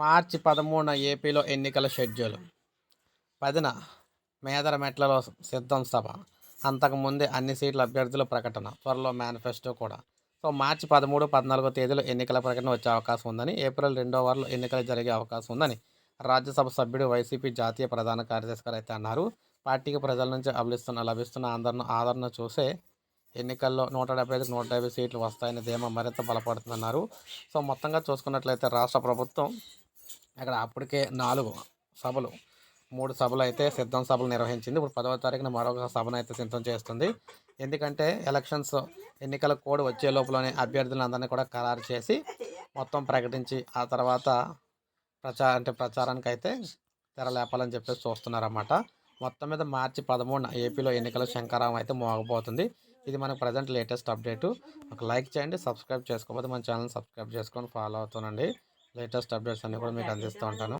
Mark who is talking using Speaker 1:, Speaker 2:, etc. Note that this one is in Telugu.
Speaker 1: మార్చి పదమూడున ఏపీలో ఎన్నికల షెడ్యూల్. పదిన మేదరమెట్లలో సిద్ధం సభ. అంతకుముందే అన్ని సీట్ల అభ్యర్థుల ప్రకటన త్వరలో మేనిఫెస్టో కూడా. సో మార్చి పదమూడు పద్నాలుగో తేదీలో ఎన్నికల ప్రకటన వచ్చే అవకాశం ఉందని ఏప్రిల్ రెండో వారంలో ఎన్నికలు జరిగే అవకాశం ఉందని రాజ్యసభ సభ్యుడు వైసీపీ జాతీయ ప్రధాన కార్యదర్శి గారు అయితే అన్నారు. పార్టీకి ప్రజల నుంచి అభిలిస్తున్న లభిస్తున్న ఆదరణ ఆదరణ చూసే ఎన్నికల్లో నూట డెబ్బై ఐదుకు నూట యాభై సీట్లు వస్తాయని ధీమా మరింత బలపడుతుందన్నారు. సో మొత్తంగా చూసుకున్నట్లయితే రాష్ట్ర ప్రభుత్వం అక్కడ అప్పటికే నాలుగు సభలు మూడు సభలు అయితే సిద్ధం సభలు నిర్వహించింది. ఇప్పుడు పదవ తారీఖున మరొక సభను అయితే సిద్ధం చేస్తుంది. ఎందుకంటే ఎలక్షన్స్ ఎన్నికల కోడ్ వచ్చే లోపలనే అభ్యర్థులందరినీ కూడా ఖరారు చేసి మొత్తం ప్రకటించి ఆ తర్వాత ప్రచార అంటే ప్రచారానికి అయితే తెరలేపాలని చెప్పేసి చూస్తున్నారన్నమాట. మొత్తం మీద మార్చి పదమూడున ఏపీలో ఎన్నికల శంకరావం అయితే మోగబోతుంది. ఇది మనకు ప్రజెంట్ లేటెస్ట్ అప్డేటు ఒక లైక్ చేయండి సబ్స్క్రైబ్ చేసుకోకపోతే మన ఛానల్ సబ్స్క్రైబ్ చేసుకొని ఫాలో అవుతానండి లేటెస్ట్ అప్డేట్స్ అన్నీ కూడా మీకు అందిస్తూ ఉంటాను.